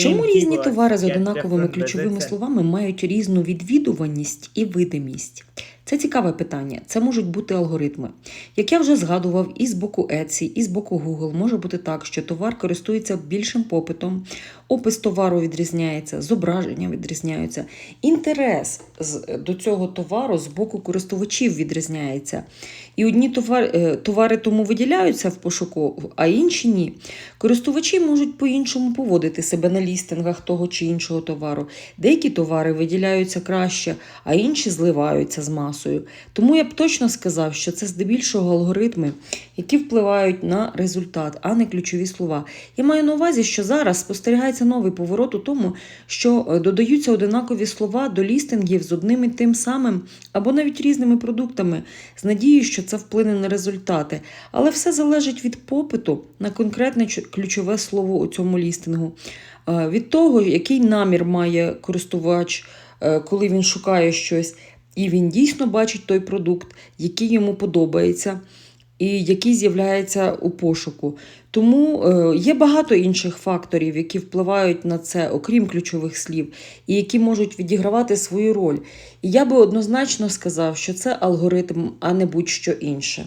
Чому різні товари з одинаковими однаковими ключовими словами мають різну відвідуваність і видимість? Це цікаве питання. Це можуть бути алгоритми. Як я вже згадував, і з боку Etsy, і з боку Google може бути так, що товар користується більшим попитом, опис товару відрізняється, зображення відрізняються, інтерес до цього товару з боку користувачів відрізняється. І одні товари, е, товари тому виділяються в пошуку, а інші ні. Користувачі можуть по-іншому поводити себе на лістингах того чи іншого товару. Деякі товари виділяються краще, а інші зливаються з масою. Тому я б точно сказав, що це здебільшого алгоритми, які впливають на результат, а не ключові слова. Я маю на увазі, що зараз спостерігається новий поворот у тому, що е, додаються одинакові слова до лістингів з одним і тим самим або навіть різними продуктами, з надією, що це вплине на результати. Але все залежить від попиту на конкретне ключове слово у цьому лістингу, Е, від того, який намір має користувач, е, коли він шукає щось, і він дійсно бачить той продукт, який йому подобається. І який з'являється у пошуку. Тому е, є багато інших факторів, які впливають на це, окрім ключових слів, і які можуть відігравати свою роль. І я би однозначно сказав, що це алгоритм, а не будь-що інше.